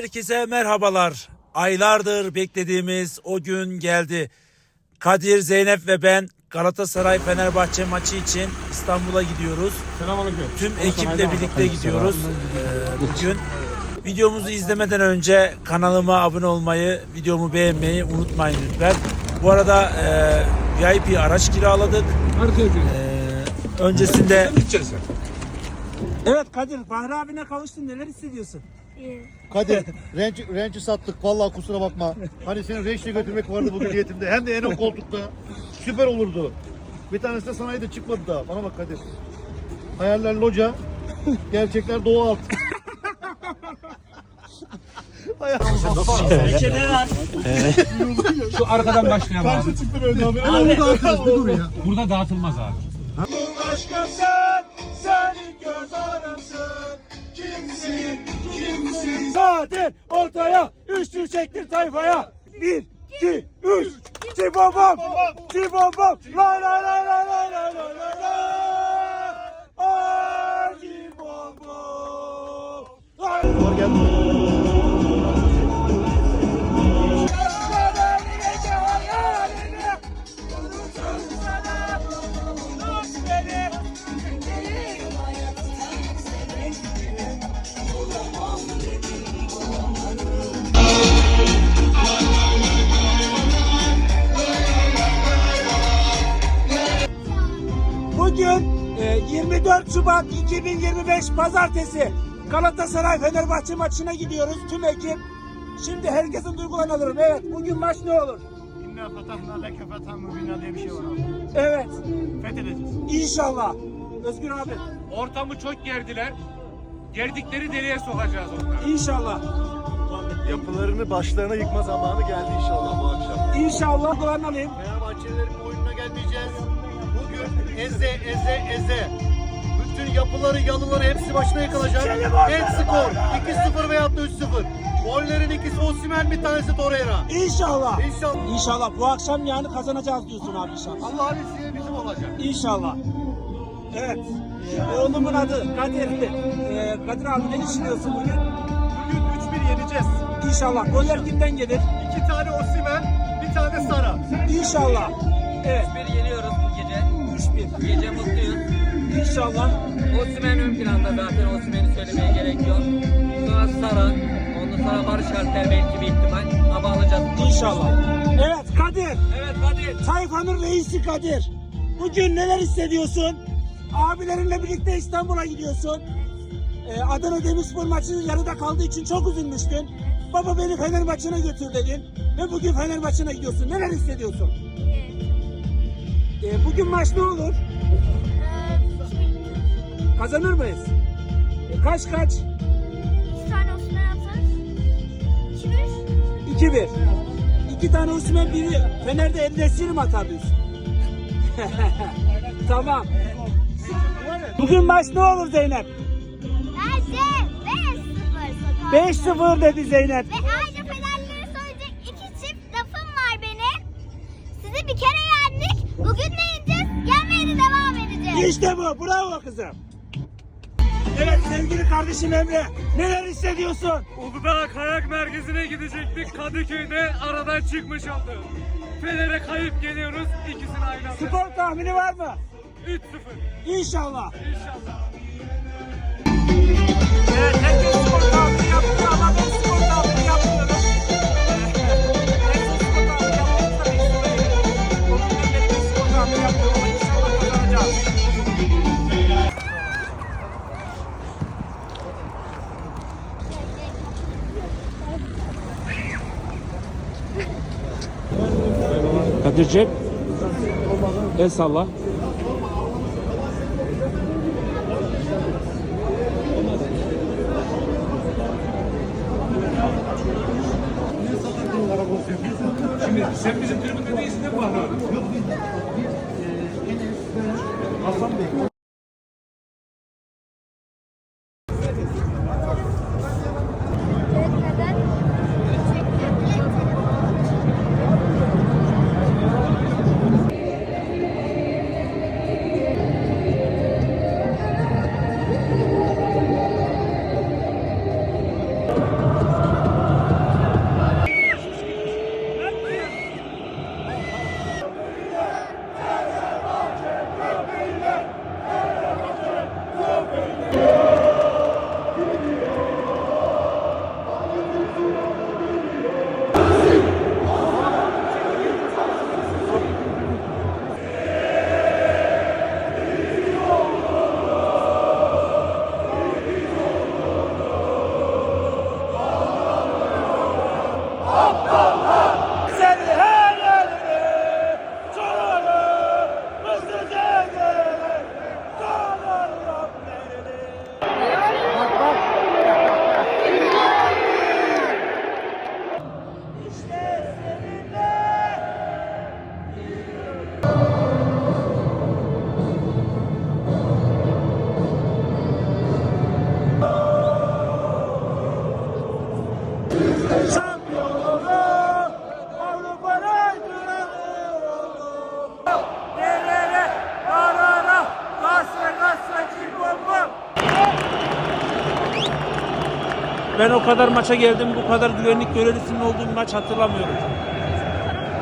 Herkese merhabalar. Aylardır beklediğimiz o gün geldi. Kadir, Zeynep ve ben Galatasaray Fenerbahçe maçı için İstanbul'a gidiyoruz. Selamünaleyküm. Tüm ekiple birlikte gidiyoruz ee, bugün. Videomuzu izlemeden önce kanalıma abone olmayı, videomu beğenmeyi unutmayın lütfen. Bu arada e, VIP araç kiraladık. Ee, öncesinde. Evet Kadir, Bahri abine kavuştun. Neler hissediyorsun? Kadir, renç, renci sattık. Vallahi kusura bakma. Hani seni rençle götürmek vardı bugün niyetimde. Hem de en ön koltukta. Süper olurdu. Bir tanesi de sanayide çıkmadı daha. Bana bak Kadir. Hayaller loca, gerçekler doğu alt. Şu arkadan başlayalım abi. çıktı böyle abi. Abi, bir dur ya. Burada dağıtılmaz abi. Başka Zaten ortaya, üçlü çektir tayfaya. Bir, iki, üç. Cibom bom, cibom bom. La la la la la la la la la. Cibom bom. Ay. Şubat 2025 Pazartesi Galatasaray Fenerbahçe maçına gidiyoruz tüm ekip. Şimdi herkesin duygularını alırım. Evet bugün maç ne olur? İnna fetahna leke fethan mübina diye bir şey var abi. Evet Fethedeceğiz. inşallah. Özgür abi Ortamı çok gerdiler. Gerdikleri deliğe sokacağız onları. inşallah. Yapılarını başlarına yıkma zamanı geldi inşallah bu akşam. İnşallah duygularını alayım. Fenerbahçelilerin oyununa gelmeyeceğiz. Bugün eze eze eze. Bütün yapıları, yalıları hepsi başına yıkılacak. Net skor 2-0 veyahut da 3-0. Gollerin ikisi Osimhen bir tanesi Torreira. İnşallah. İnşallah. İnşallah bu akşam yani kazanacağız diyorsun abi inşallah. Allah'ın izniyle bizim olacak. İnşallah. Evet. Oğlumun adı Kadir. Ee, Kadir abi ne düşünüyorsun bugün? Bugün 3-1 yeneceğiz. İnşallah. Goller kimden gelir? İki tane Osimhen, bir tane Sara. İnşallah. Evet. Bir yeniyoruz bu gece. 3-1. Gece mutluyuz. İnşallah. Osimhen ön planda zaten Osimhen'i söylemeye gerek yok. Sonra Sara, ondan sonra Barış Alper belki bir ihtimal ama alacağız. İnşallah. Evet Kadir. Evet hadi. Tayfanın reisi Kadir. Bugün neler hissediyorsun? Abilerinle birlikte İstanbul'a gidiyorsun. Ee, Adana Demirspor maçının yarıda kaldığı için çok üzülmüştün. Baba beni Fener maçına götür dedin. Ve bugün Fener maçına gidiyorsun. Neler hissediyorsun? Ee, bugün maç ne olur? Kazanır mıyız? Ee, kaç kaç? İki tane Osman atar. İki bir. 2-1. İki tane Osman biri Fener'de Eldesiri mi atar diyorsun? tamam. Bugün maç ne olur Zeynep? Bence 5-0 Sakarya. 5-0 dedi Zeynep. Ve ayrıca Fenerlilere söyleyecek iki çift lafım var benim. Sizi bir kere yendik. Bugün ne yiyeceğiz? Yenmeye de devam edeceğiz. İşte bu. Bravo kızım. Evet sevgili kardeşim Emre. Neler hissediyorsun? Uludağ Kayak Merkezi'ne gidecektik. Kadıköy'de aradan çıkmış oldu. Fener'e kayıp geliyoruz. İkisini aynı anda. Skor tahmini var mı? 3-0. İnşallah. İnşallah. Evet, Kadir'ciğim el salla. Şimdi sen bizim tribünde değilsin değil mi Bahri abi? Neden? Ben o kadar maça geldim, bu kadar güvenlik görevlisinin olduğu bir maç hatırlamıyorum.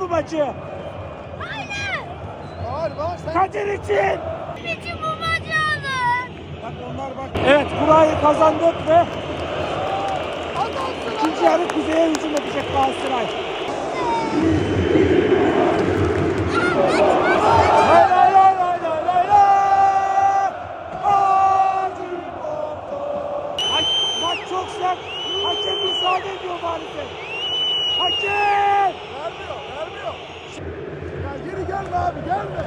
Bu maçı. Aynen. Kadir için. Bizim bu maçı. Evet kurayı kazandık ve ikinci yarı kuzeye hücum edecek Galatasaray. Lay lay lay lay lay lay lay. Hadi bakalım. Ay, Maç çok sert. Hakem müsaade ediyor maalesef. Hakem! Vermiyor, vermiyor. Ya geri gelme abi, gelme.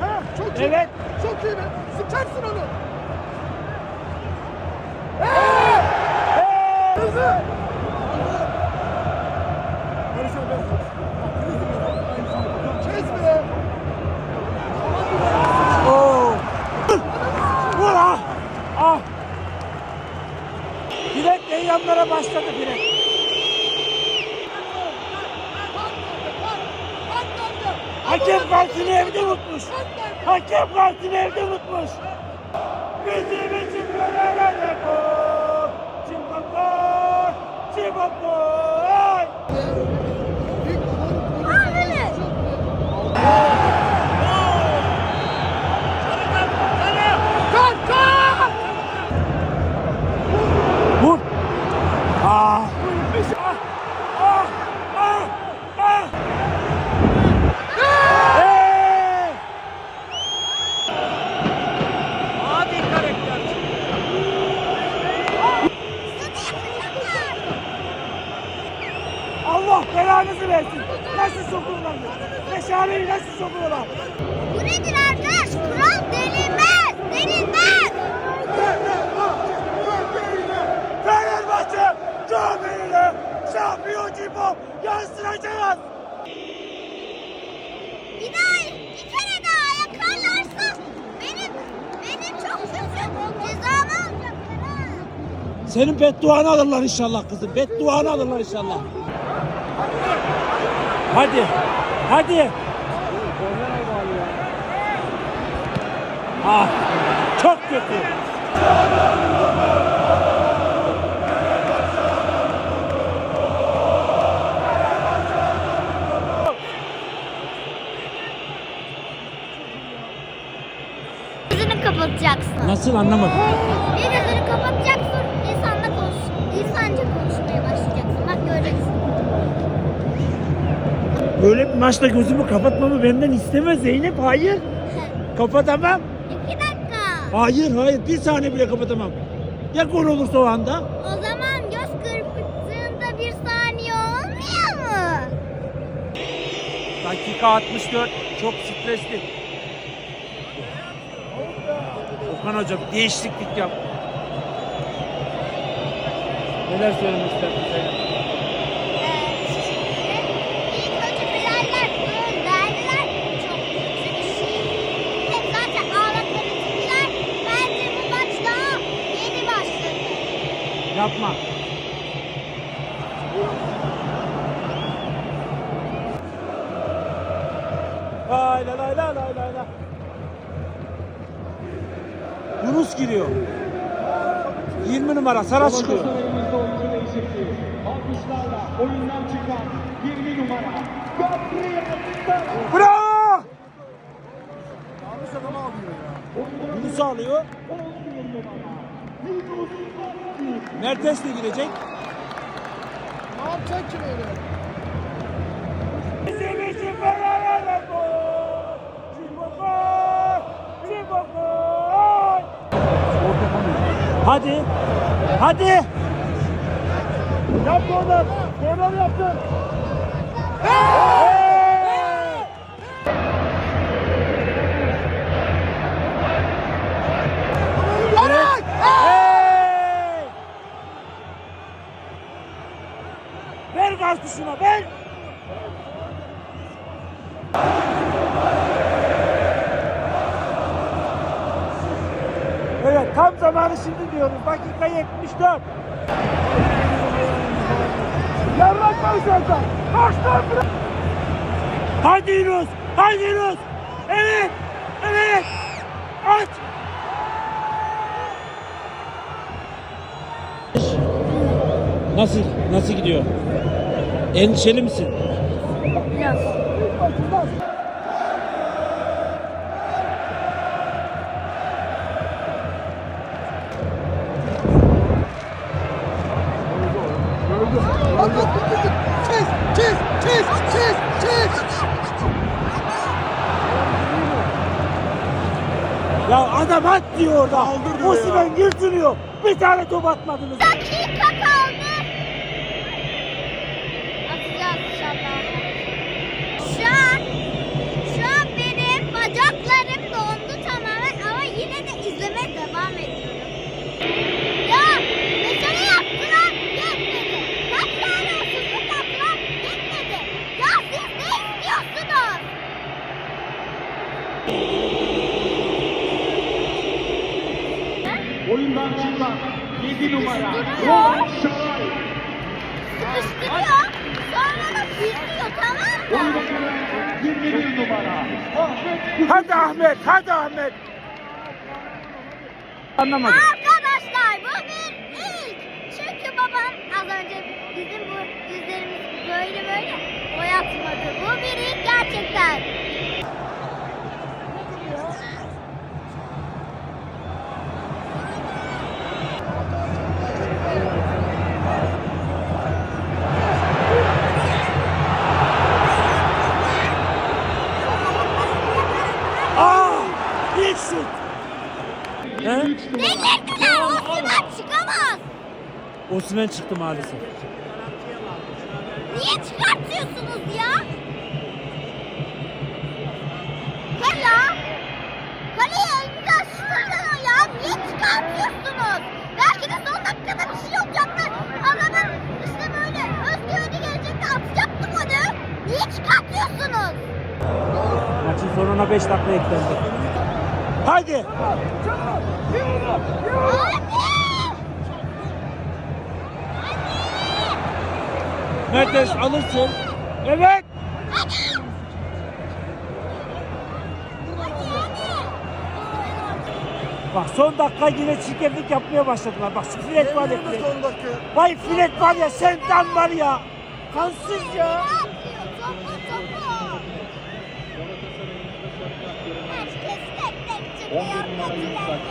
Ha, çok iyi. Evet. Çok iyi be. Sıkarsın onu. Hey! Hey! Hızlı! Kesme. Oo. Vur ah. Ah. Direkt yanlara başladı direkt. Hakem kartını evde unutmuş. Hakem kartını evde unutmuş. Bizim için böyle bu. Cimbombo. Cimbombo. Al öyle. Vur. Ah. Ah. Ah. Ah. Ah. Hey! Adi karakter. Allah belanızı versin. Nasıl sokuyorlar? Meşaleyi nasıl sokuyorlar? Bu nedir arkadaş? Kural delinmez. Delinmez. Fenerbahçe camiyle şampiyon cimbom yansıracağız. Bir daha, bir kere daha yakarlarsa benim, benim çok kötü cezamı alacaklar ha. Senin bedduanı alırlar inşallah kızım. Bedduanı alırlar inşallah. Hadi. Hadi. Ah. Çok kötü. Gözünü kapatacaksın. Nasıl anlamadım. Bir Böyle bir maçta gözümü kapatmamı benden isteme Zeynep. Hayır. Kapatamam. İki dakika. Hayır hayır. Bir saniye bile kapatamam. Ya gol olursa o anda? O zaman göz kırpıttığında bir saniye olmuyor mu? Dakika 64. Çok stresli. Okan Hoca bir değişiklik yap. Neler söylemek istersin Zeynep? İlk önce bilenler gönderdiler. Çok kötü bir şey. Hep zaten ağlakları tipler. Bence bu maç daha yeni başladı. Yapma. Lay lay lay lay lay lay. Yunus giriyor. 20 numara Sara çıkıyor. Oyundan çıkan 20 numara Gabriel. Bravo! Yunus alıyor. Mertes de girecek. Ne yapacak ki böyle? Bizim için Fener'e gol! Cimbom! Cimbom! Hadi! Hadi! Yap oradan! Oradan yaptın! Hey! Ver gaz tuşuna ver! Evet tam zamanı şimdi diyoruz. Dakika 74. dışarıdan. Baştan bırak. Haydi Yunus. Haydi Yunus. Evet. Nasıl? Nasıl gidiyor? Endişeli misin? Ya adam at diyor orada. Osimhen yırtınıyor. Bir tane top atmadınız. 21 numara Ahmet Hadi Ahmet. Hadi Ahmet. Anlamadım. Arkadaşlar bu bir ilk. Çünkü babam az önce bizim bu yüzlerimiz böyle böyle boyatmadı. Bu bir ilk gerçekten. Aa! Osimhen çıktı maalesef. Niye çıkartıyorsunuz ya? Kala. Kaleye önünüzden şuradan o ya. Niye çıkartıyorsunuz? Belki de son dakikada bir şey olacaktı. Adamın işte böyle özgüveni gelecekti. Atacaktım onu. Niye çıkartıyorsunuz? Maçın sonuna 5 dakika eklendi. Haydi. Anne! Mertes alırsın. Evet. Bak son dakika yine çirkeflik yapmaya başladılar. Bak şu filet var ya filet. Vay filet var ya sen tam var ya. Kansız ya. Ne yapıyor? Topu topu. Herkes tek tek çıkıyor.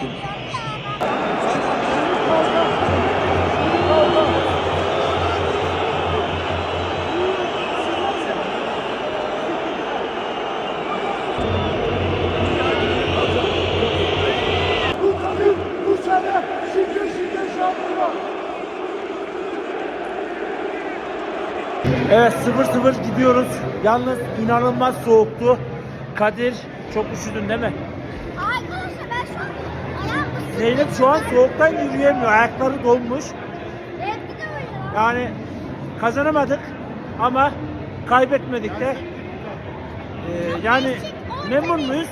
Evet 0-0 gidiyoruz. Yalnız inanılmaz soğuktu. Kadir çok üşüdün değil mi? Arkadaşlar ben şu an ayağım ısındı. Zeynep şu an soğuktan yürüyemiyor. Ayakları dolmuş. Evet bir de öyle. Yani kazanamadık ama kaybetmedik de. Ee, yani memnun muyuz?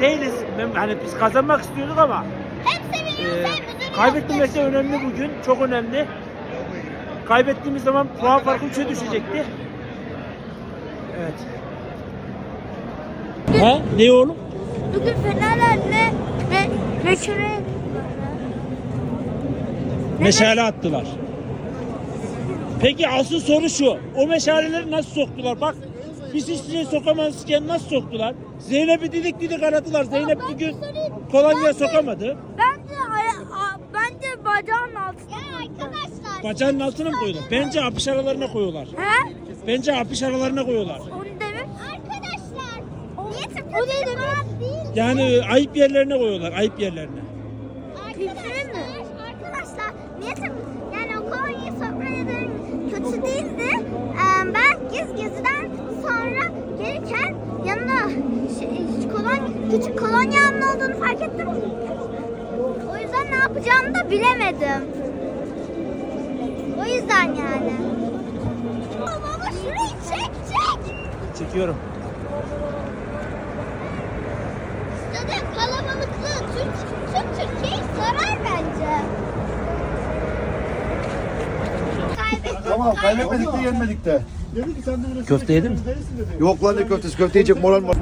Değiliz. Mem- Hani biz kazanmak istiyorduk ama Hem seviniyoruz e, hem de önemli bugün. Çok önemli. Kaybettiğimiz zaman puan farkı 3'e düşecekti. Evet. Ha? Ne oğlum? Bugün Fenerlerle ve Meşhur'e Meşale attılar. Peki asıl soru şu. O meşaleleri nasıl soktular? Bak biz hiç sokamazken nasıl soktular? Zeynep'i didik didik aradılar. Zeynep bugün kolonya sokamadı. Bacağın altına. Ya arkadaşlar. Bacağının altına mı koyuyorlar? Bence apış aralarına koyuyorlar. He? Bence apış aralarına koyuyorlar. Onu demek. Arkadaşlar. Niye tıklı o ne demek? Değil. Yani ayıp yerlerine koyuyorlar. Ayıp yerlerine. Arkadaşlar, arkadaşlar niye? Yani o kolonyayı sofra ederim kötü değildi. Ee, ben gez geziden sonra gelirken yanına şey, kolonya, küçük kolonyanın olduğunu fark ettim. Yüzden ne yapacağımı da bilemedim. O yüzden yani. Baba şurayı çek çek. Çekiyorum. Zaten kalabalıklığı Türk, Türk Türkiye'yi sarar bence. Kaybettik. Tamam kaybetmedik de yenmedik de. Köfte yedin mi? Yok lan ne köftesi köfte yiyecek moral var.